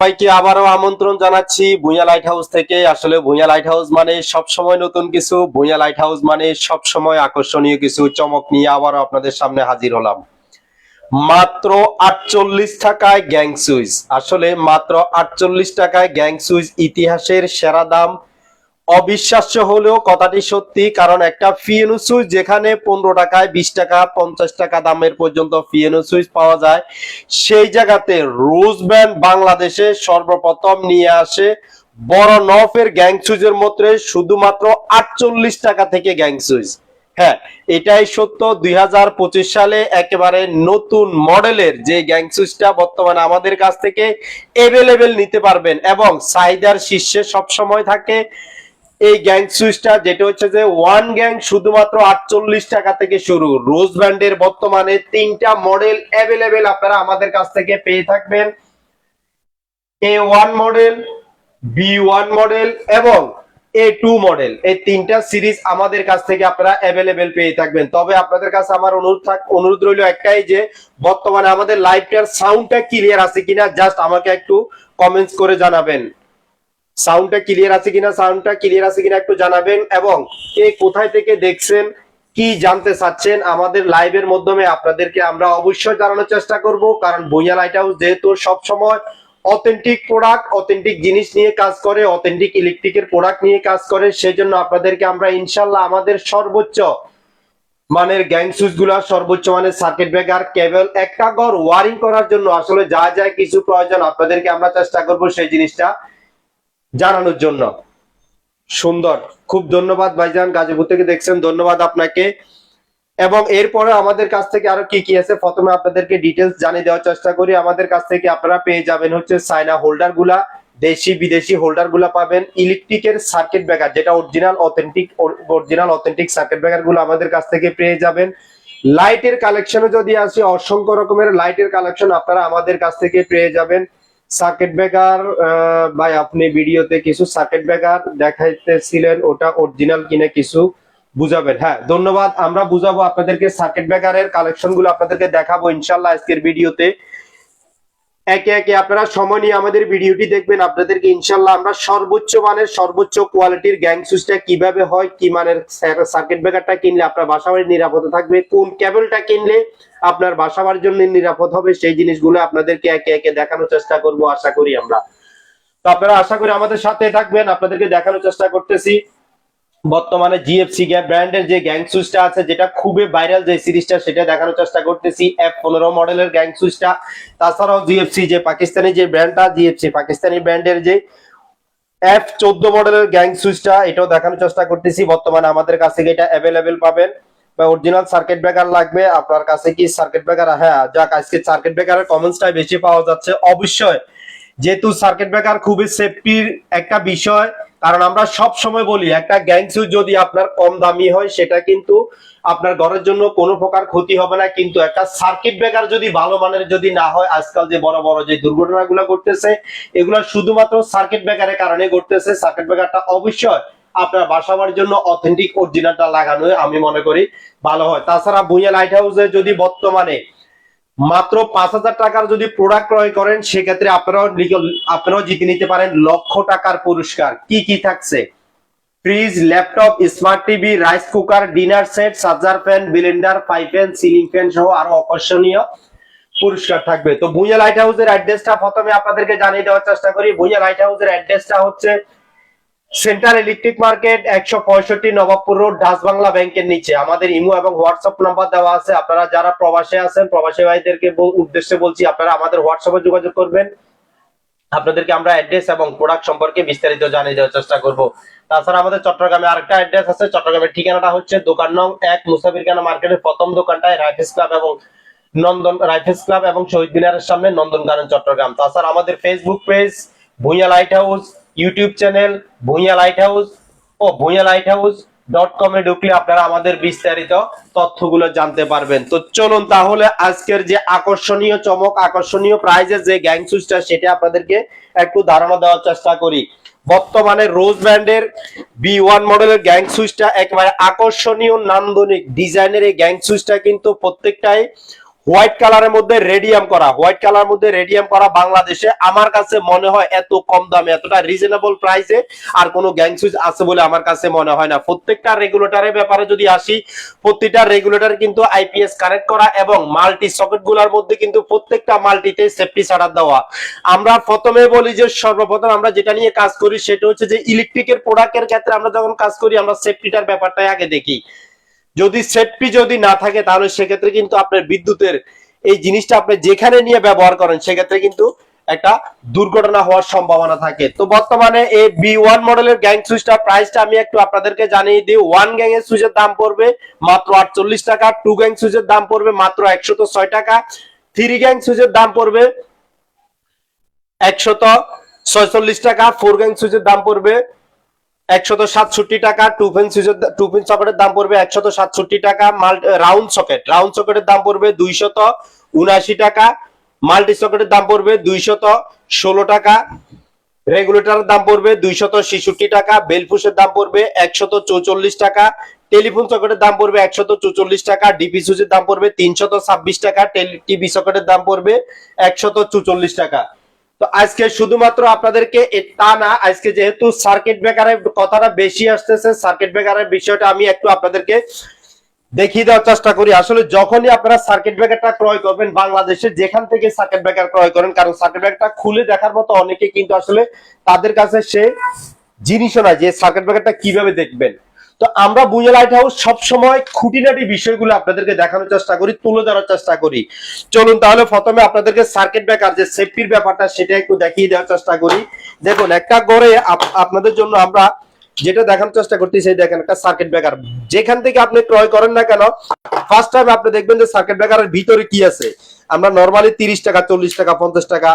সবাইকে আবারও আমন্ত্রণ জানাচ্ছি ভুঁইয়া লাইট হাউস থেকে। আসলে ভুঁইয়া লাইট হাউস মানে সবসময় নতুন কিছু ভুঁইয়া লাইট হাউস মানে সবসময় আকর্ষণীয় কিছু। চমক নিয়ে আবারও আপনাদের সামনে হাজির হলাম। মাত্র আটচল্লিশ টাকায় গ্যাং সুইচ আসলে মাত্র আটচল্লিশ টাকায় গ্যাং সুইচ ইতিহাসের সেরা দাম অবিশ্বাস্য হলেও কথাটি সত্যি, কারণ একটা ফিএনও সুইচ যেখানে পনেরো টাকায় বিশ টাকা, পঞ্চাশ টাকা দামের পর্যন্ত ফিএনও সুইচ পাওয়া যায়, সেই জায়গাতে রোজ ব্যান্ড বাংলাদেশে সর্বপ্রথম নিয়ে আসে বড় নফের গ্যাং সুইচের মধ্যে শুধুমাত্র আটচল্লিশ টাকা থেকে গ্যাং সুইচ হ্যাঁ এটাই সত্য, দুই হাজার পঁচিশ সালে একেবারে নতুন মডেলের যে গ্যাং সুইচটা বর্তমানে আমাদের কাছ থেকে এভেলেবেল নিতে পারবেন এবং চাহিদার শীর্ষে সবসময় থাকে। এই গ্যাং সুইচটা, যেটা হচ্ছে যে ওয়ান গ্যাং শুধুমাত্র আটচল্লিশ টাকা থেকে শুরু। রোজ ব্র্যান্ডের বর্তমানে তিনটা মডেল অ্যাভেলেবেল আপনারা আমাদের কাছ থেকে পেয়ে থাকবেন। A one model B one model এবং এ টু মডেল এই তিনটা সিরিজ আমাদের কাছ থেকে আপনারা অ্যাভেলেবেল পেয়ে থাকবেন। তবে আপনাদের কাছে আমার অনুরোধ থাক, অনুরোধ রইল একটাই যে, বর্তমানে আমাদের লাইভটার সাউন্ডটা ক্লিয়ার আছে কিনা জাস্ট আমাকে একটু কমেন্টস করে জানাবেন। সাউন্ডটা ক্লিয়ার আছে কিনা সাউন্ডটা ক্লিয়ার আছে কিনা একটু জানাবেন এবং কে কোথায় থেকে দেখছেন, কি জানতে চাচ্ছেন আমাদের লাইভের মাধ্যমে আপনাদেরকে আমরা অবশ্যই জানানোর চেষ্টা করব। কারণ বইয়া লাইট হাউস যেহেতু সব সময় অথেন্টিক প্রোডাক্ট অথেন্টিক জিনিস নিয়ে কাজ করে অথেন্টিক ইলেকট্রিকের প্রোডাক্ট নিয়ে কাজ করে, সেজন্য আপনাদেরকে আমরা ইনশাল্লাহ আমাদের সর্বোচ্চ মানের গ্যাং সুইচগুলা, সর্বোচ্চ মানের সার্কিট ব্রেকার কেবল একটা ঘর ওয়ারিং করার জন্য আসলে যা যা কিছু প্রয়োজন আপনাদেরকে আমরা চেষ্টা করব সেই জিনিসটা জানানোর জন্য। সুন্দর। খুব ধন্যবাদ ভাইজান, গাজীপুর থেকে দেখছেন। ধন্যবাদ আপনাকে। এবং এরপরে আমাদের কাছ থেকে আরও কি কি আছে, প্রথমে আপনাদেরকে ডিটেলস জানিয়ে দেওয়ার চেষ্টা করি। আমাদের কাছ থেকে আপনারা পেয়ে যাবেন হচ্ছে সাইনা হোল্ডারগুলা দেশি, বিদেশি হোল্ডারগুলা পাবেন। ইলেকট্রিকের সার্কিট ব্রেকার যেটা original authentic original authentic circuit ব্রেকারগুলো আমাদের কাছ থেকে পেয়ে যাবেন। লাইটের কালেকশনে যদি আসি, অসংখ্য রকমের লাইটের কালেকশন আপনারা আমাদের কাছ থেকে পেয়ে যাবেন। সার্কিট ব্রেকার ভাই, আপনি ভিডিওতে কিছু সার্কিট ব্রেকার দেখাইতেছিলেন, ওটা অরিজিনাল কিনে কিছু বুঝাবেন। হ্যাঁ ধন্যবাদ। আমরা বুঝাবো আপনাদেরকে সার্কিট ব্রেকারের কালেকশনগুলো আপনাদেরকে দেখাবো, ইনশাল্লাহ আজকের ভিডিওতে। একে একে আপনারা সময় নিয়ে আমাদের ভিডিওটি দেখবেন। আপনাদেরকে ইনশাল্লাহ আমরা সর্বোচ্চ মানের, সর্বোচ্চ কোয়ালিটির গ্যাং সুইচটা কীভাবে হয়, কি মানের সার্কিট ব্রেকারটা কিনলে আপনার বাসাবাড়ির নিরাপদ থাকবে, কোন কেবলটা কিনলে আপনার বাসাবার জন্য নিরাপদ হবে, সেই জিনিসগুলো আপনাদেরকে একে একে দেখানোর চেষ্টা করব, আশা করি আমরা। তো আপনারা আশা করি আমাদের সাথে থাকবেন, আপনাদেরকে দেখানোর চেষ্টা করতেছি। বর্তমানে জিএফসি গ্যাপ ব্র্যান্ডের যে গ্যাং সুইচটা আছে, যেটা খুবই ভাইরাল যে সিরিজটা, সেটা দেখানোর চেষ্টা করতেছি। এফ পনেরো মডেলের গ্যাং সুইচটা। তাছাড়াও জিএফসি যে পাকিস্তানি যে ব্র্যান্ডটা জিএফসি পাকিস্তানি ব্র্যান্ডের যে এফ চোদ্দ মডেলের গ্যাং সুইচটা, এটাও দেখানোর চেষ্টা করতেছি। বর্তমানে আমাদের কাছ এটা অ্যাভেলেবেল পাবেন? বা অরিজিনাল সার্কিট ব্রেকার লাগবে? আপনার কাছে কি সার্কিট ব্রেকার হ্যাঁ যাক, আজকে সার্কিট ব্রেকারের কমেন্টসটাই বেশি পাওয়া যাচ্ছে। অবশ্যই, যেহেতু সার্কিট ব্রেকার খুবই সেফটির একটা বিষয় কারণ আমরা সব সময় বলি, একটা গ্যাং সুইচ যদি আপনার কম দামি হয়, সেটা কিন্তু আপনার ঘরের জন্য কোনো প্রকার ক্ষতি হবে না। কিন্তু একটা সার্কিট ব্রেকার যদি ভালো মানের যদি না হয়, আজকাল যে বড় বড় যে দুর্ঘটনাগুলো ঘটতেছে, এগুলো শুধুমাত্র সার্কিট ব্রেকারের কারণে ঘটতেছে। সার্কিট ব্রেকারটা অবশ্যই আপনার বাসাবার জন্য অথেন্টিক অরিজিনালটা লাগানো আমি মনে করি ভালো হয়। তাছাড়া ভুঁইয়া লাইট হাউসে যদি বর্তমানে মাত্র পাঁচ হাজার টাকার যদি প্রোডাক্ট ক্রয় করেন, সেক্ষেত্রে আপনারাও আপনারাও জিতে নিতে পারেন লক্ষ টাকার পুরস্কার। কি কি থাকছে? Fridge laptop smart TV rice cooker dinner set charger fan blender pipe fan ceiling fan সহ আরও আকর্ষণীয় পুরস্কার থাকবে। তো ভুঁইয়া লাইট হাউসের অ্যাড্রেসটা প্রথমে আপনাদেরকে জানিয়ে দেওয়ার চেষ্টা করি। ভুঁইয়া লাইট হাউসের অ্যাড্রেসটা হচ্ছে সেন্ট্রাল ইলেকট্রিক মার্কেট একশো পঁয়ষট্টি নবাবপুর রোড ডাচ বাংলা ব্যাংকের নিচে। আমাদের ইমো এবং হোয়াটসঅ্যাপ নাম্বার দেওয়া আছে। আপনারা যারা প্রবাসে আছেন, প্রবাসী ভাইদেরকে উদ্দেশ্যে বলছি, আপনারা আমাদের হোয়াটসঅ্যাপে যোগাযোগ করবেন। আপনাদেরকে আমরা অ্যাড্রেস এবং প্রোডাক্ট সম্পর্কে বিস্তারিত জানিয়ে দেওয়ার চেষ্টা করব। তাছাড়া আমাদের চট্টগ্রামে আরেকটা অ্যাড্রেস আছে। চট্টগ্রামের ঠিকানাটা হচ্ছে দোকান নং এক মুসাফিরখানা মার্কেটের প্রথম দোকানটায় রাইফেস ক্লাব এবং নন্দন রাইফেলস ক্লাব এবং শহীদ মিনারের সামনে নন্দন গার্ডেন চট্টগ্রাম। তাছাড়া আমাদের Facebook page Bhuiyan light house YouTube channel Bhuiyan light house ও ভুঁইয়া লাইট হাউস ডট কমে ঢুকলে আপনারা আমাদের বিস্তারিত তথ্যগুলো জানতে পারবেন। তো চলুন তাহলে আজকের যে আকর্ষণীয় চমক, আকর্ষণীয় প্রাইজের যে গ্যাং সুইচটা সেটা আপনাদেরকে একটু ধারণা দেওয়ার চেষ্টা করি। বর্তমানে রোজ ব্র্যান্ডের বি ওয়ান মডেলের গ্যাং সুইচটা একেবারে আকর্ষণীয়, নান্দনিক ডিজাইনের এই গ্যাং সুইচটা কিন্তু প্রত্যেকটাই হোয়াইট কালারের মধ্যে রেডিয়াম করা। হোয়াইট কালার মধ্যে রেডিয়াম করা বাংলাদেশে আমার কাছে মনে হয় এত কম দামে, এতটা রিজনেবল প্রাইসে আর কোনো গ্যাং সুইচ আছে বলে আমার কাছে মনে হয় না। প্রত্যেকটা রেগুলেটরের ব্যাপারে যদি আসি প্রত্যেকটা রেগুলেটর কিন্তু আইপিএস কানেক্ট করা এবং মাল্টি সকেটগুলার মধ্যে কিন্তু প্রত্যেকটা মাল্টিতে সেফটি ছাড়া দেওয়া। আমরা প্রথমে বলি যে সর্বপ্রথম আমরা যেটা নিয়ে কাজ করি, সেটা হচ্ছে যে ইলেকট্রিকের প্রোডাক্টের ক্ষেত্রে আমরা যখন কাজ করি, আমরা সেফটিটার ব্যাপারটাই আগে দেখি। যদি সেফটি যদি না থাকে, তাহলে সেক্ষেত্রে কিন্তু আপনার বিদ্যুতের এই জিনিসটা আপনি যেখানে নিয়ে ব্যবহার করেন, সেক্ষেত্রে কিন্তু একটা দুর্ঘটনা হওয়ার সম্ভাবনা থাকে। তো বর্তমানে এই বি ওয়ান মডেলের গ্যাং সুইচটা প্রাইসটা আমি একটু আপনাদেরকে জানিয়ে দিই। ওয়ান গ্যাং এর সুইচের দাম পড়বে মাত্র আটচল্লিশ টাকা টু গ্যাং সুইচের দাম পড়বে মাত্র একশত ছয় টাকা থ্রি গ্যাং সুইচের দাম পড়বে একশত ছয়চল্লিশ টাকা ফোর গ্যাং সুইচের দাম পড়বে একশত সাতষট্টি টাকা টু পিন সুইচের টু সকেটের দাম পড়বে একশত সাতষট্টি টাকা রাউন্ড সকেট রাউন্ড সকেটের দাম পড়বে দুইশত উনআশি টাকা মাল্টি সকেটের দাম পড়বে দুইশত ষোলো টাকা রেগুলেটরের দাম পড়বে দুইশত ছেষট্টি টাকা বেলফুসের দাম পড়বে একশত চৌচল্লিশ টাকা টেলিফোন সকেটের দাম পড়বে একশত চৌচল্লিশ টাকা ডিপি সুইচের দাম পড়বে তিনশত ছাব্বিশ টাকা টিভি সকেটের দাম পড়বে একশত চৌচল্লিশ টাকা। তো আজকে শুধুমাত্র আপনাদেরকে তা না, আজকে যেহেতু সার্কিট ব্রেকারের কথাটা বেশি আসতেছে সার্কিট ব্রেকারের বিষয়টা আমি একটু আপনাদেরকে দেখিয়ে দেওয়ার চেষ্টা করি। আসলে যখনই আপনারা সার্কিট ব্রেকারটা ক্রয় করবেন, বাংলাদেশে যেখান থেকে সার্কিট ব্রেকার ক্রয় করেন, কারণ সার্কিট ব্রেকারটা খুলে দেখার মতো অনেকে কিন্তু আসলে তাদের কাছে সে জিনিসও না যে সার্কিট ব্রেকারটা কীভাবে দেখবেন। তো আমরা বুঝে লাইট হাউস সবসময় খুঁটিনাটি বিষয়গুলো আপনাদেরকে দেখানোর চেষ্টা করি, তুলে ধরার চেষ্টা করি। চলুন তাহলে প্রথমে আপনাদেরকে সার্কিট ব্রেকার যে সেফটির ব্যাপারটা সেটা একটু দেখিয়ে দেওয়ার চেষ্টা করি। দেখুন, একটা গড়ে আপনাদের জন্য আমরা যেটা দেখানোর চেষ্টা করতেছি দেখেন একটা সার্কিট ব্রেকার যেখান থেকে আপনি ক্রয় করেন না কেন ফার্স্ট টাইম আপনি দেখবেন যে সার্কিট ব্রেকারের ভিতরে কি আছে। আমরা নর্মালি তিরিশ টাকা, চল্লিশ টাকা, পঞ্চাশ টাকা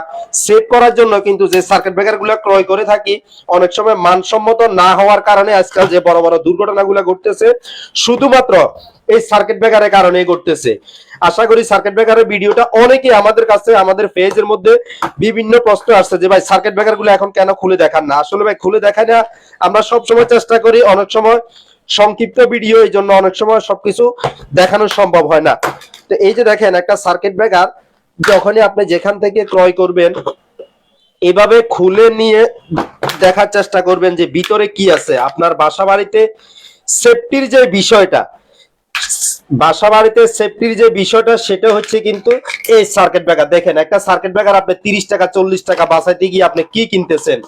সেভ করার জন্য কিন্তু যে সার্কিট ব্রেকারগুলো ক্রয় করে থাকি, অনেক সময় মানসম্মত না হওয়ার কারণে আজকাল যে বড় বড় দুর্ঘটনাগুলো ঘটতেছে, শুধুমাত্র এই সার্কিট ব্রেকারের কারণে ঘটতেছে। আশা করি সার্কিট ব্রেকারের ভিডিওটা অনেকে আমাদের কাছে, আমাদের পেজের মধ্যে বিভিন্ন প্রশ্ন আসছে যে, ভাই সার্কিট ব্রেকারগুলো এখন কেন খুলে দেখান না? আসলে ভাই, খুলে দেখায় না, আমরা সব সময় চেষ্টা করি, অনেক সময় সংক্ষিপ্ত ভিডিও, এই জন্য অনেক সময় সবকিছু দেখানো সম্ভব হয় না। তো এই যে দেখেন, একটা সার্কিট ব্রেকার যখনই আপনি যেখান থেকে ক্রয় করবেন, এভাবে খুলে নিয়ে দেখার চেষ্টা করবেন যে ভিতরে কি আছে। আপনার বাসা বাড়িতে সেফটির যে বিষয়টা বাসা বাড়িতে সেফটির যে বিষয়টা, সেটা হচ্ছে কিন্তু এই সার্কিট ব্রেকার দেখেন, একটা সার্কিট ব্রেকার আপনি তিরিশ টাকা, চল্লিশ টাকা বাসাইতে গিয়ে আপনি কি কিনতেছেন?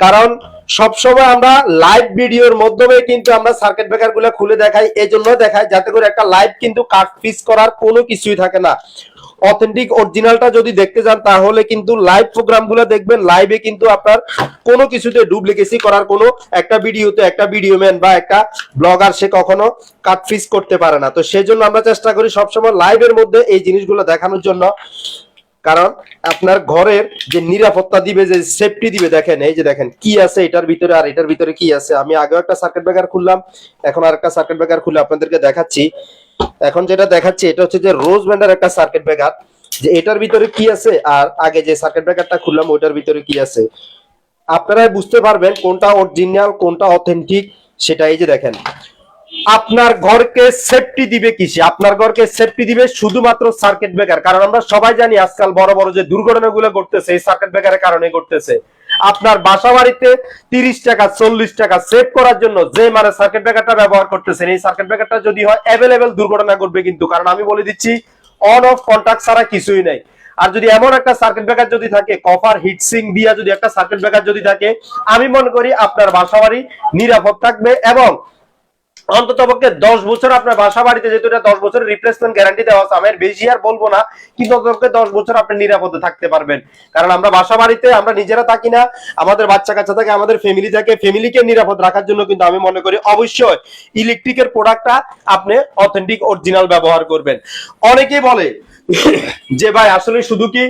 কারণ সবসময় আমরা লাইভ ভিডিওর মাধ্যমে কিন্তু আমরা সার্কিট ব্রেকারগুলো খুলে দেখাই এই জন্য দেখাই, যাতে করে একটা লাইভ কিন্তু কাট পিস করার কোনো কিছুই থাকে না। অথেন্টিক অরিজিনালটা যদি দেখতে যান, তাহলে কিন্তু লাইভ প্রোগ্রামগুলো দেখবেন লাইভে কিন্তু আপনার কোনো কিছুতে ডুপ্লিকেসি করার কোনো একটা ভিডিওতে একটা ভিডিও ম্যান বা একটা ব্লগার সে কখনো কাট পিস করতে পারে না। তো সেজন্য আমরা চেষ্টা করি সবসময় লাইভের মধ্যে এই জিনিসগুলো দেখানোর জন্য। কারণ আপনার ঘরের যে নিরাপত্তা দিবে, যে সেফটি দিবে, দেখেন, এই যে দেখেন, কি আছে এটার ভিতরে আর এটার ভিতরে কি আছে? আমি আগেও একটা সার্কিট ব্রেকার খুললাম, এখন আর একটা সার্কিট ব্রেকার খুলে আপনাদেরকে দেখাচ্ছি। এখন যেটা দেখাচ্ছি, এটা হচ্ছে যে রোজ ব্যান্ডের একটা সার্কিট ব্রেকার যে এটার ভিতরে কি আছে আর আগে যে সার্কিট ব্রেকারটা খুললাম, ওইটার ভিতরে কি আছে? আপনারাই বুঝতে পারবেন কোনটা অরিজিনাল কোনটা অথেন্টিক সেটা এই যে দেখেন। আপনার ঘরকে সেফটি দিবে কিসে? আপনার ঘরকে সেফটি দিবে শুধুমাত্র সার্কিট ব্রেকার কারণ আমরা সবাই জানি আজকাল বড় বড় যে দুর্ঘটনাগুলো ঘটতেছে, এই সার্কিট ব্রেকারের কারণে ঘটতেছে। আপনার বাসা বাড়িতে তিরিশ টাকা, চল্লিশ টাকা সেভ করার জন্য যে মানে সার্কিট ব্রেকারটা ব্যবহার করতেছেন, এই সার্কিট ব্রেকারটা যদি হয় অ্যাভেলেবেল দুর্ঘটনা ঘটবে কিন্তু। কারণ আমি বলে দিচ্ছি অন অফ কন্ট্যাক্ট ছাড়া কিছুই নাই। আর যদি এমন একটা সার্কিট ব্রেকার যদি থাকে কপার হিটসিং দিয়া যদি একটা সার্কিট ব্রেকার যদি থাকে, আমি মনে করি আপনার বাসা বাড়ি নিরাপদ থাকবে এবং অন্তত পক্ষে দশ বছর আপনার বাসা বাড়িতে যেহেতু এটা দশ বছরের রিপ্লেসমেন্ট গ্যারান্টি দেওয়া আছে, আমি বেশি আর বলব না, কিন্তু অন্তত দশ বছর আপনি নিরাপদে থাকতে পারবেন। কারণ আমরা বাসা বাড়িতে আমরা নিজেরা থাকি না, আমাদের বাচ্চা কাচ্চা থাকে, আমাদের ফ্যামিলি থাকে ফ্যামিলিকে নিরাপদ রাখার জন্য কিন্তু আমি মনে করি অবশ্যই ইলেকট্রিকের প্রোডাক্টটা আপনি অথেন্টিক অরিজিনাল ব্যবহার করবেন। অনেকেই বলে যে ভাই, আসলে শুধু কি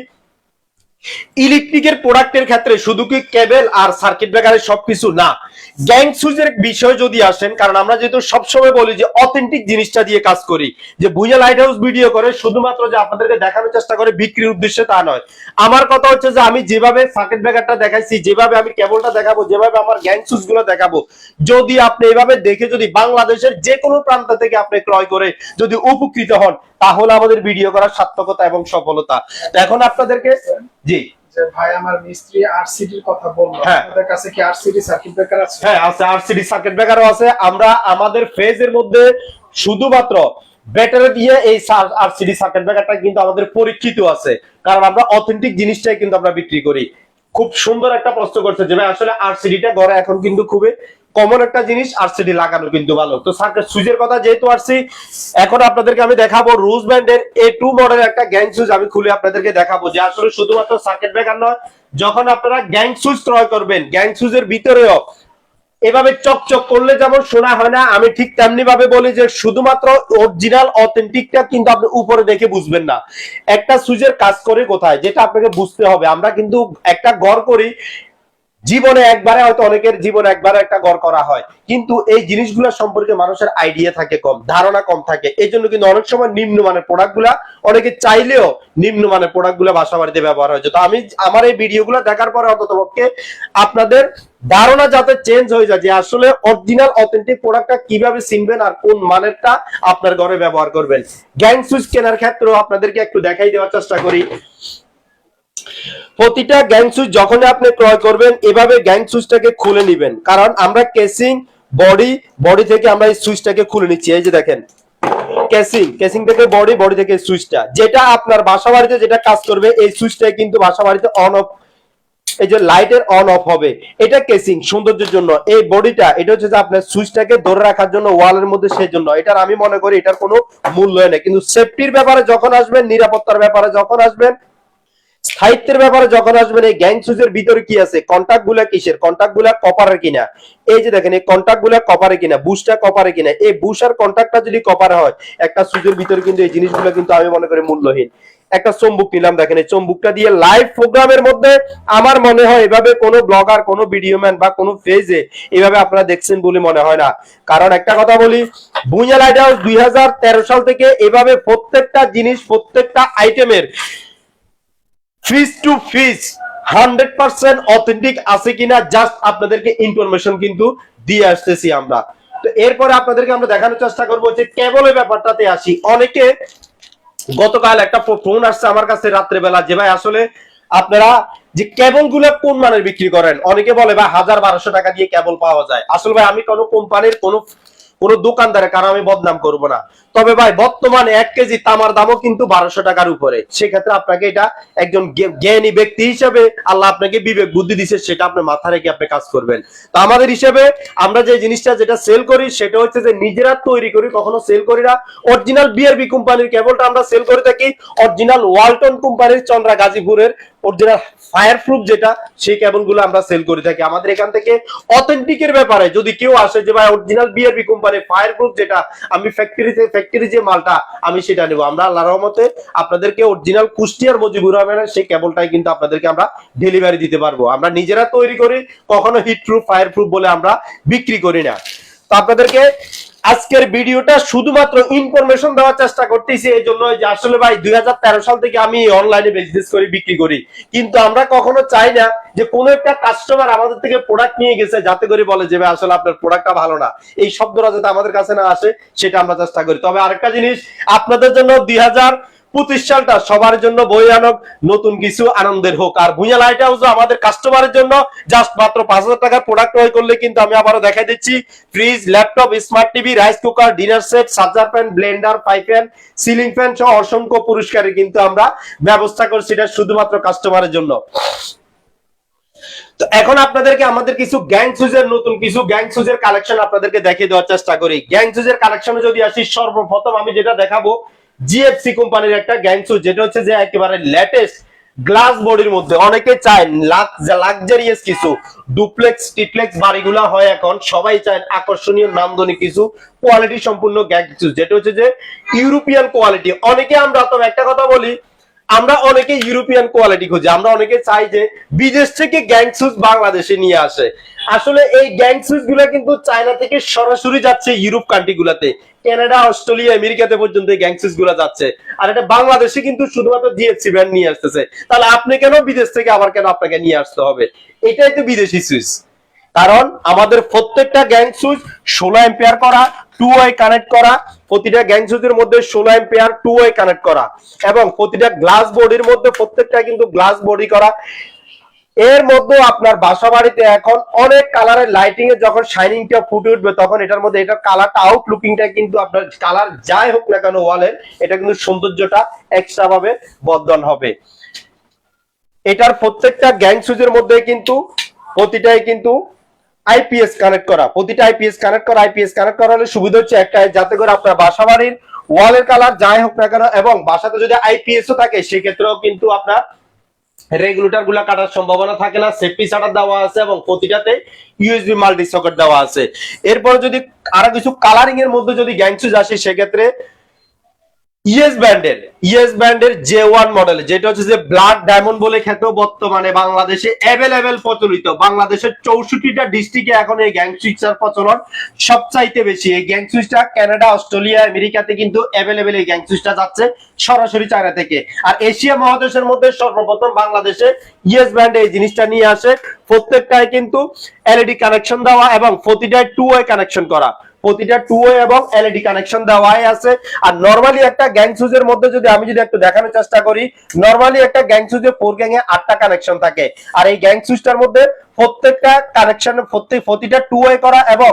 ইলেকট্রিকের প্রোডাক্টের ক্ষেত্রে শুধু কি কেবল আর সার্কিট ব্রেকারের সবকিছু? না। গ্যাং সুজের বিষয় যদি আসেন, কারণ আমরা যেহেতু সবসময় বলি যে অথেন্টিক জিনিসটা দিয়ে কাজ করি, যে ভুইয়া লাইট হাউস ভিডিও করে, শুধুমাত্র যে আপনাদেরকে দেখানোর চেষ্টা করে বিক্রির উদ্দেশ্যে তা নয়। আমার কথা হচ্ছে যে আমি যেভাবে সার্কিট ব্রেকারটা দেখাইছি, যেভাবে আমি কেবলটা দেখাবো, যেভাবে আমার গ্যাং সুজগুলো দেখাবো, যদি আপনি এভাবে দেখে যদি বাংলাদেশের যে কোনো প্রান্ত থেকে আপনি ক্রয় করে যদি উপকৃত হন, তাহলে আমাদের ভিডিও করার সার্থকতা এবং সফলতা। এখন আপনাদেরকে জি। যে ভাই আমার মিস্ত্রি আরসিডির কথা বলল। হ্যাঁ। আপনাদের কাছে কি আরসিডি সার্কিট ব্রেকার আছে? হ্যাঁ আছে আরসিডি সার্কিট ব্রেকারও আছে। আমরা আমাদের ফেজের মধ্যে শুধুমাত্র ব্যাটারি দিয়ে এই আরসিডি সার্কিট ব্রেকারটা কিন্তু আমাদের পরীক্ষিত আছে। কারণ আমরা অথেন্টিক জিনিসটাই কিন্তু আমরা বিক্রি করি। খুব সুন্দর একটা প্রশ্ন করছে যে ভাই আসলে আরসিডিটা ঘরে এখন কিন্তু খুবই কমন একটা জিনিস আরসিডি লাগানো কিন্তু ভালো। তো সার্কিট সুইচের কথা যেহেতু আসছি, এখন আপনাদেরকে আমি দেখাবো রুজ ব্যান্ডের এ টু মডেল একটা গ্যাং সুইচ আমি খুলে আপনাদেরকে দেখাবো, যে আসলে শুধুমাত্র সার্কিট ব্রেকার নয়, যখন আপনারা গ্যাং সুইচ ক্রয় করবেন গ্যাং সুইচের ভিতরেও, এভাবে চকচক করলে যেমন শোনা হয় না, আমি ঠিক তেমনি ভাবে বলি যে শুধুমাত্র অরিজিনাল অথেন্টিকটা কিন্তু আপনি উপরে দেখে বুঝবেন না। একটা সুইচের কাজ করে কোথায়, যেটা আপনাকে বুঝতে হবে। আমরা কিন্তু একটা গড় করি জীবনে একবারে হয়তো অনেকের জীবনে একবারে একটা গড় করা হয়। কিন্তু এই জিনিসগুলো সম্পর্কে মানুষের আইডিয়া থাকে কম, ধারণা কম থাকে। এই জন্য কিন্তু অনেক সময় নিম্নমানের প্রোডাক্টগুলা অনেকে চাইলেও নিম্নমানের প্রোডাক্টগুলা বাসা বাড়িতে ব্যবহার হয়েছে তো আমি আমার এই ভিডিওগুলো দেখার পরে অন্তত পক্ষে আপনাদের ধারণা যাতে চেঞ্জ হয়ে যায় যে আসলে অরিজিনাল অথেন্টিক প্রোডাক্টটা কীভাবে চিনবেন আর কোন মানেরটা আপনার ঘরে ব্যবহার করবেন। গ্যাং সুইচ কেনার ক্ষেত্রেও আপনাদেরকে একটু দেখাই দেওয়ার চেষ্টা করি। প্রতিটা গ্যাং সুইচ যখন আপনি ক্রয় করবেন, এভাবে গ্যাং সুইচটাকে খুলে নেবেন। কারণ আমরা কেসিং বডি বডি থেকে আমরা এই সুইচটাকে খুলে নিচ্ছি। এই যে দেখেন কেসিং কেসিং থেকে বডি বডি থেকে সুইচটা। যেটা আপনার বাসা বাড়িতে যেটা কাজ করবে, এই সুইচটাই কিন্তু বাসা বাড়িতে অন অফ এই যে লাইটের অন অফ হবে। এটা কেসিং সৌন্দর্যের জন্য। এই বডিটা এটা হচ্ছে যে আপনার সুইচটাকে ধরে রাখার জন্য, ওয়ালের মধ্যে সেই জন্য। এটার আমি মনে করি এটার কোনো মূল্য নেই। কিন্তু সেফটির ব্যাপারে যখন আসবেন, নিরাপত্তার ব্যাপারে যখন আসবেন স্থায়িত্বের ব্যাপারে যখন আসবেন, এই গ্যাং সুইচের ভিতরে কি আছে? কন্টাক্টগুলা কিসের? কন্টাক্টগুলা কপারের কিনা? এই যে দেখেন, এই কন্টাক্টগুলা কপারে কিনা? বুশটা কপারে কিনা? এই বুশ আর কন্টাক্টটা যদি কপারে হয়, একটা সুইচের ভিতরে কিন্তু এই জিনিসগুলো কিন্তু আমি মনে করি মূল্যহীন। একটা চম্বুক নিলাম, দেখেন, এই চম্বুকটা দিয়ে লাইভ প্রোগ্রামের মধ্যে আমার মনে হয় এভাবে কোনো ব্লগার কোনো ভিডিও ম্যান বা কোনো ফেজে এভাবে আপনারা দেখছেন বলে মনে হয় না। কারণ একটা কথা বলি ভুঁইয়া লাইট হাউস দুই সাল থেকে এভাবে প্রত্যেকটা জিনিস, প্রত্যেকটা আইটেমের piece to piece, hundred percent authentic আছে কিনা, জাস্ট আপনাদেরকে ইনফরমেশন কিন্তু দিয়ে আসতেছি আমরা। তো এরপরে আপনাদেরকে আমরা দেখানোর চেষ্টা করব যে কেবলের ব্যাপারটাতে আসি। অনেকে গতকাল একটা ফোন আসছে আমার কাছে রাত্রেবেলা যে, ভাই, আসলে আপনারা যে কেবলগুলো কোন মানের বিক্রি করেন? অনেকে বলে, ভাই, হাজার বারোশো টাকা দিয়ে কেবল পাওয়া যায়। আসলে ভাই, আমি কোনো কোম্পানির কোনো কোনো দোকানদারের কারণ আমি বদনাম করব না। তবে ভাই, বর্তমানে এক কেজি তামার দামও কিন্তু বারোশো টাকার উপরে। সেক্ষেত্রে আপনাকে এটা একজন জ্ঞানী ব্যক্তি হিসেবে আল্লাহ আপনাকে বিবেক বুদ্ধি দিচ্ছে সেটা আপনি মাথা রেখে আপনি কাজ করবেন। তো আমাদের হিসেবে আমরা যে জিনিসটা যেটা সেল করি, সেটা হচ্ছে যে নিজেরা তৈরি করি, কখনো সেল করি না। অরিজিনাল বিআরবি কোম্পানির কেবলটা আমরা সেল করে থাকি অরিজিনাল ওয়ালটন কোম্পানির চন্দ্রা গাজীপুরের অরিজিনাল ফায়ার প্রুফ যেটা, সেই কেবলগুলো আমরা সেল করে থাকি। আমাদের এখান থেকে অথেন্টিকের ব্যাপারে যদি কেউ আসে যে, ভাই original BRB company fire proof যেটা, আমি ফ্যাক্টরিতে ফ্যাক্টরি যে মালটা আমি সেটা নেব। আমরা আল্লাহ রহমতে আপনাদেরকে অরিজিনাল কুষ্টিয়ার মজিবুর রহমানের সেই কেবলটাই কিন্তু আপনাদেরকে আমরা ডেলিভারি দিতে পারব। আমরা নিজেরা তৈরি করি, কখনো হিট প্রুফ ফায়ার প্রুফ বলে আমরা বিক্রি করি না। তো আপনাদেরকে আজকের ভিডিওটা শুধুমাত্র ইনফরমেশন দেওয়ার চেষ্টা করতেছি, এই জন্য যে আসলে ভাই দুই সাল থেকে আমি অনলাইনে বিজনেস করি, বিক্রি করি। কিন্তু আমরা কখনো চাই না যে কোনো একটা কাস্টমার আমাদের থেকে প্রোডাক্ট নিয়ে গেছে, যাতে করে বলে যে আসলে আপনার প্রোডাক্টটা ভালো না। এই শব্দটা যাতে আমাদের কাছে না আসে, সেটা আমরা চেষ্টা করি। তবে আরেকটা জিনিস, আপনাদের জন্য দুই হাজার সালটা সবার জন্য ভয়ানক নতুন কিছু আনন্দের হোক। আর ভুঁইয়া লাইট হাউস আমাদের কাস্টমারের জন্য জাস্ট মাত্র পাঁচ হাজার টাকার প্রোডাক্ট ক্রয় করলে কিন্তু আমি আবারও দেখাই দিচ্ছি। Fridge laptop smart TV rice cooker dinner set charger fan blender pipe fan ceiling fan সহ অসংখ্য পুরস্কারের কিন্তু আমরা ব্যবস্থা করছি এটা শুধুমাত্র কাস্টমারের জন্য। তো এখন আপনাদেরকে আমাদের কিছু গ্যাং সুজের নতুন কিছু গ্যাং সুজের কালেকশন আপনাদেরকে দেখিয়ে দেওয়ার চেষ্টা করি। গ্যাং সুজের কালেকশনে যদি আসি, সর্বপ্রথম আমি যেটা দেখাবো জিএফসি কোম্পানির একটা গ্যাং সুজ যেটা হচ্ছে যে একেবারে লেটেস্ট গ্লাস বডির মধ্যে। অনেকে চায় লাক্সারিয়াস কিছু ডুপ্লেক্স টিপ্লেক্স বাড়িগুলা হয় এখন। সবাই চায় আকর্ষণীয় নান্দনিক কিছু কোয়ালিটি সম্পূর্ণ গ্যাং সুজ যেটা হচ্ছে যে ইউরোপিয়ান কোয়ালিটি অনেকে আমরা, তবে একটা কথা বলি, আমরা অনেকে ইউরোপিয়ান কোয়ালিটি খুঁজি। আমরা অনেকে চাই যে বিদেশ থেকে গ্যাং সুজ বাংলাদেশে নিয়ে আসে। আসলে এই গ্যাং সুজগুলা কিন্তু চায়না থেকে সরাসরি যাচ্ছে ইউরোপ কান্ট্রি গুলাতে। কানাডা, অস্ট্রেলিয়া, আমেরিকাতে পর্যন্ত এই গ্যাং সুজগুলা যাচ্ছে। আর এটা বাংলাদেশে কিন্তু শুধুমাত্র জিএসসি ব্র্যান্ড নিয়ে আসতেছে। তাহলে আপনি কেন বিদেশ থেকে আবার কেন আপনাকে নিয়ে আসতে হবে? এটাই তো বিদেশি সুইচ। কারণ আমাদের প্রত্যেকটা গ্যাং সুইচ ষোলো এম্পিয়ার করা টু ওয়ে কানেক্ট করা, প্রতিটা গ্যাং সুইচের মধ্যে ষোলো এম্পিয়ার টু ওয়ে কানেক্ট করা। এবং প্রতিটা গ্লাস বডির মধ্যে প্রত্যেকটা কিন্তু গ্লাস বডি করা। এর মধ্যে আপনার বাসা বাড়িতে এখন অনেক কালারের লাইটিং এ যখন শাইনিংটা ফুটে উঠবে, তখন এটার মধ্যে এটার কালারটা আউট লুকিংটা কিন্তু আপনার কালার যাই হোক না কেন ওয়ালের এটা কিন্তু সৌন্দর্যটা এক্সট্রা ভাবে বর্ধন হবে। এটার প্রত্যেকটা গ্যাং সুইচের মধ্যে কিন্তু প্রতিটাই কিন্তু আইপিএস কানেক্ট করা। প্রতিটা আইপিএস কানেক্ট করা আইপিএস কানেক্ট করা হলে সুবিধা হচ্ছে একটাই, যাতে করে আপনার বাসা বাড়ির ওয়ালের কালার যাই হোক না কেন এবং বাসাতে যদি আইপিএস ও থাকে, সেক্ষেত্রেও কিন্তু আপনার রেগুলেটরগুলা কাটার সম্ভাবনা থাকে না সেফটি শাটার দেওয়া আছে এবং প্রতিটাতে ইউএসবি মাল্টি সকেট দেওয়া আছে। এরপর যদি আরও কিছু কালারিং এর মধ্যে যদি গ্যাংসুজ আসে, সেক্ষেত্রে ইএস ব্র্যান্ডের ইয়েস ব্র্যান্ডের জে ওয়ান মডেল যেটা হচ্ছে যে ব্লাড ডায়মন্ড বলে খ্যাত, বর্তমানে বাংলাদেশে অ্যাভেলেবেল প্রচলিত। বাংলাদেশের চৌষট্টিটা ডিস্ট্রিক্টে এখন এই গ্যাং সুইচার প্রচলন। সবচাইতে বেশি এই গ্যাং সুইচটা কানাডা অস্ট্রেলিয়া আমেরিকাতে কিন্তু অ্যাভেলেবেল এই গ্যাং সুইচটা যাচ্ছে সরাসরি চায়না থেকে। আর এশিয়া মহাদেশের মধ্যে সর্বপ্রথম বাংলাদেশে ইয়েস ব্র্যান্ড এই জিনিসটা নিয়ে আসে। প্রত্যেকটায় কিন্তু এলইডি কানেকশন দেওয়া এবং প্রতিটায় টু ওয়ে কানেকশন করা। প্রতিটা টু ওয়ে এবং এলইডি কানেকশন দেওয়াই আছে। আর নরমালি একটা গ্যাং সুজের মধ্যে যদি আমি যদি একটু দেখানোর চেষ্টা করি নর্মালি একটা গ্যাং সুজে ফোর গ্যাং এ আটটা কানেকশন থাকে। আর এই গ্যাং সুজটার মধ্যে প্রত্যেকটা কানেকশন প্রত্যেক, প্রতিটা টু ওয়ে করা এবং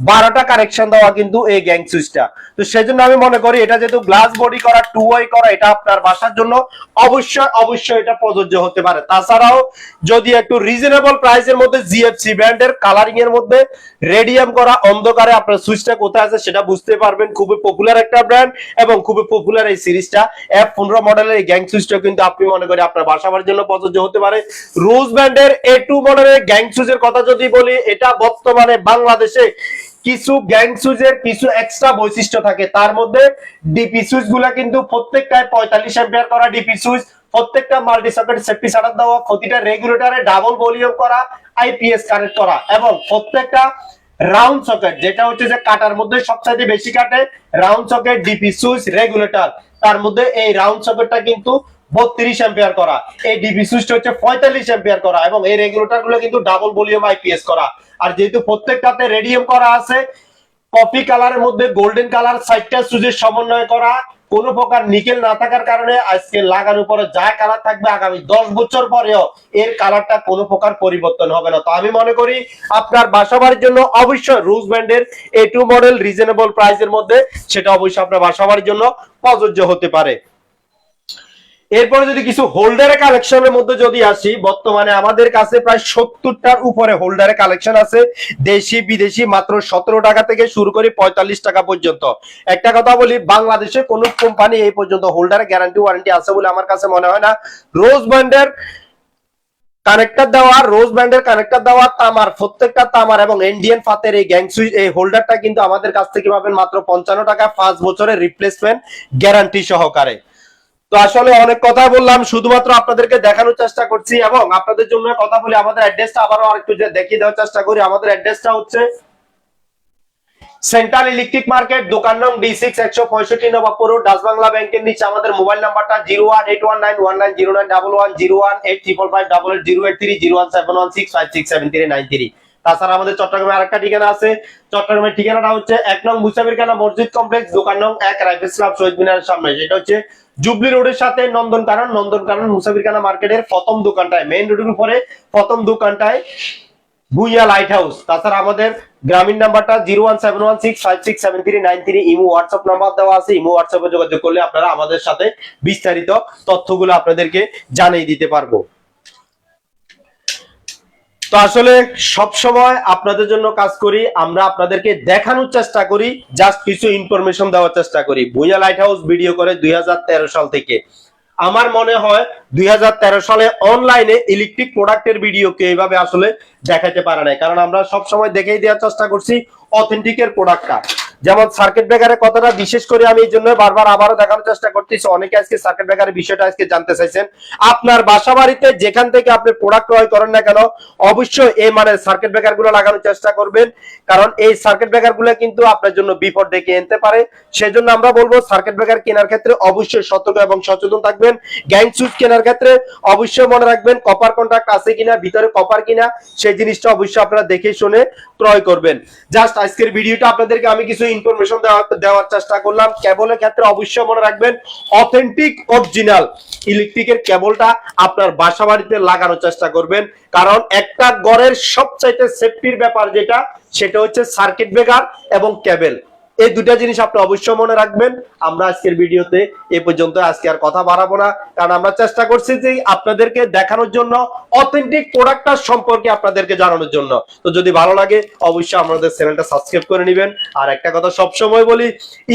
বারোটা কানেকশন দেওয়া কিন্তু এই গ্যাং সুইচটা তো সেজন্য আমি মনে করি এটা যেহেতু গ্লাস বডি করা টু ওয়ে করা, এটা আপনার বাসার জন্য অবশ্যই অবশ্যই এটা প্রযোজ্য হতে পারে। তাছাড়াও যদি একটু রিজনেবল প্রাইসের মধ্যে জিএফসি ব্র্যান্ডের কালারিং এর মধ্যে রেডিয়াম করা অন্ধকারে আপনার সুইচটা কোথায় আছে সেটা বুঝতে পারবেন। খুবই পপুলার একটা ব্র্যান্ড এবং খুবই পপুলার এই সিরিজটা এফ পনেরো মডেলের এই গ্যাং সুইচটা কিন্তু আপনি মনে করি আপনার বাসা বাসাবার জন্য প্রযোজ্য হতে পারে। রোজ ব্র্যান্ডের এ টু মডেলের গ্যাং সুইচের কথা যদি বলি, এটা বর্তমানে বাংলাদেশে কিছু গ্যাং সুইচের কিছু এক্সট্রা বৈশিষ্ট্য থাকে। তার মধ্যে ডিপি সুইচগুলা কিন্তু প্রত্যেকটায় পঁয়তাল্লিশ অ্যাম্পিয়ার করা ডিপি সুইচ প্রত্যেকটা মাল্টি সকেট সেফটি শাটার দেওয়া, প্রতিটা রেগুলেটরে ডাবল ভলিউম করা আইপিএস কানেক্ট করা এবং প্রত্যেকটা রাউন্ড সকেট যেটা হচ্ছে যে কাটার মধ্যে সবচাইতে বেশি কাটে round socket DP switch regulator তার মধ্যে এই রাউন্ড সকেটটা কিন্তু বত্রিশ এম্পিয়ার করা। এই ডিপি সুইচটা হচ্ছে পঁয়তাল্লিশ এম্পিয়ার করা এবং এই রেগুলেটরগুলো কিন্তু ডাবল ভলিউম আইপিএস করা। আর যেহেতু প্রত্যেকটাতে রেডিয়াম করা আছে কফি কালারের মধ্যে গোল্ডেন কালার সাইডটা সুইচের সমন্বয় করা। কোনো প্রকার নিকেল না থাকার কারণে আজকে লাগানোর পরে যা কালার থাকবে আগামী দশ বছর পরেও এর কালারটা কোনো প্রকার পরিবর্তন হবে না। তো আমি মনে করি আপনার বাসা বাড়ির জন্য অবশ্যই রুজ ব্র্যান্ডের এ টু মডেল রিজনেবল প্রাইসের মধ্যে সেটা অবশ্যই আপনার বাসা বাড়ির জন্য প্রযোজ্য হতে পারে। এরপরে যদি কিছু হোল্ডারের কালেকশনের মধ্যে যদি আসি, বর্তমানে আমাদের কাছে প্রায় সত্তরটার উপরে হোল্ডারের কালেকশন আছে। দেশি, বিদেশি মাত্র সতেরো টাকা থেকে শুরু করে পঁয়তাল্লিশ টাকা পর্যন্ত। একটা কথা বলি, বাংলাদেশে কোন কোম্পানি এই পর্যন্ত হোল্ডারের গ্যারান্টি ওয়ারেন্টি আছে বলে আমার কাছে মনে হয় না। রোজ ব্র্যান্ডের কানেক্টর দেওয়া, রোজ ব্র্যান্ডের কানেক্টর দেওয়া, তামার, প্রত্যেকটা তামার এবং ইন্ডিয়ান ফাতের এই গ্যাং সুইচ এই হোল্ডারটা কিন্তু আমাদের কাছ থেকে পাবেন মাত্র পঞ্চান্ন টাকা, পাঁচ বছরের রিপ্লেসমেন্ট গ্যারান্টি সহকারে। আসলে অনেক কথা বললাম, শুধুমাত্র আপনাদেরকে দেখানোর চেষ্টা করছি এবং আপনাদের জন্য কথা বলি, আমাদের অ্যাড্রেসটা আবারও আরেকটু দেখিয়ে দেওয়ার চেষ্টা করি। আমাদের অ্যাড্রেসটা হচ্ছে সেন্ট্রাল ইলেকট্রিক মার্কেট দোকান নং ডি সিক্স একশো পঁয়ষট্টি নবাবপুর ডাচ বাংলা ব্যাংকের নিচে আমাদের মোবাইল নাম্বারটা zero one eight one nine one nine zero nine double one zero one eight triple five double eight zero eight three zero one seven one six five six seven three nine three তাছাড়া আমাদের চট্টগ্রামে আরেকটা ঠিকানা আছে। চট্টগ্রামের ঠিকানাটা হচ্ছে এক নং মুসাফির খানা মসজিদ কমপ্লেক্স, দোকান নং এক, রাইফেল শহীদ মিনারের সামনে। সেটা হচ্ছে জুবলি রোডের সাথে নন্দন কানন নন্দন কানন মুসাফির খানা মার্কেটের প্রথম দোকানটায় মেইন রোডের উপরে প্রথম দোকানটায় ভুইয়া লাইট হাউস তাছাড়া আমাদের গ্রামীণ নাম্বারটা zero one seven one six five six seven three nine three, imo WhatsApp number দেওয়া আছে। ইমো হোয়াটসঅ্যাপে যোগাযোগ করলে আপনারা আমাদের সাথে বিস্তারিত তথ্যগুলো আপনাদেরকে জানিয়ে দিতে পারব। আসলে সব সময় আপনাদের জন্য কাজ করি, আমরা আপনাদেরকে দেখানোর চেষ্টা করি জাস্ট কিছু ইনফরমেশন দেওয়ার চেষ্টা করি। ভুইয়া লাইট হাউস ভিডিও করে দুই হাজার তেরো সাল থেকে। আমার মনে হয় দুই হাজার তেরো সালে অনলাইনে ইলেকট্রিক প্রোডাক্টের ভিডিওকে এইভাবে আসলে দেখাতে পারে নাই। কারণ আমরা সব সময় দেখেই দেওয়ার চেষ্টা করছি অথেন্টিকের প্রোডাক্টটা যেমন সার্কিট ব্রেকারের কথাটা বিশেষ করে আমি এই জন্য বারবার আবারও দেখানোর চেষ্টা করতেছি। অনেকে আজকে সার্কিট ব্রেকারের বিষয়টা আজকে জানতে চাইছেন। আপনার বাসা বাড়িতে যেখান থেকে আপনি প্রোডাক্ট ক্রয় করেন না কেন, অবশ্যই এই মানে সার্কিট ব্রেকারগুলো লাগানোর চেষ্টা করবেন। কারণ এই সার্কিট ব্রেকারগুলো কিন্তু আপনার জন্য বিপদ ডেকে আনতে পারে। সেজন্য আমরা বলব সার্কিট ব্রেকার কেনার ক্ষেত্রে অবশ্যই সতর্ক এবং সচেতন থাকবেন। গ্যাং সুইচ কেনার ক্ষেত্রে অবশ্যই মনে রাখবেন কপার কন্ট্রাক্ট আছে কিনা, ভিতরে কপার কিনা, সেই জিনিসটা অবশ্যই আপনারা দেখে শুনে ক্রয় করবেন। জাস্ট আজকের ভিডিওটা আপনাদেরকে আমি কিছু ইনফরমেশন দেওয়ার চেষ্টা করলাম। কেবলের ক্ষেত্রে অবশ্যই মনে রাখবেন অথেন্টিক অরিজিনাল ইলেকট্রিকের কেবলটা আপনার বাসা বাড়িতে লাগানোর চেষ্টা করবেন। কারণ একটা গড়ের সবচাইতে সেফটির ব্যাপার যেটা, সেটা হচ্ছে সার্কিট ব্রেকার এবং কেবল এই দুটা জিনিস আপনি অবশ্যই মনে রাখবেন। আমরা আজকের ভিডিওতে এ পর্যন্ত আজকে আর কথা বাড়াবো না, কারণ আমরা চেষ্টা করছি যে আপনাদেরকে দেখানোর জন্য অথেন্টিক প্রোডাক্টটা সম্পর্কে আপনাদেরকে জানানোর জন্য। তো যদি ভালো লাগে, অবশ্যই আমাদের চ্যানেলটা সাবস্ক্রাইব করে নেবেন। আর একটা কথা সবসময় বলি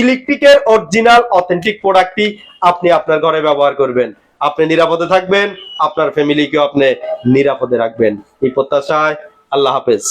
ইলেকট্রিকের অরিজিনাল অথেন্টিক প্রোডাক্টটি আপনি আপনার ঘরে ব্যবহার করবেন। আপনি নিরাপদে থাকবেন, আপনার ফ্যামিলিকেও আপনি নিরাপদে রাখবেন। এই প্রত্যাশায় আল্লাহ হাফেজ।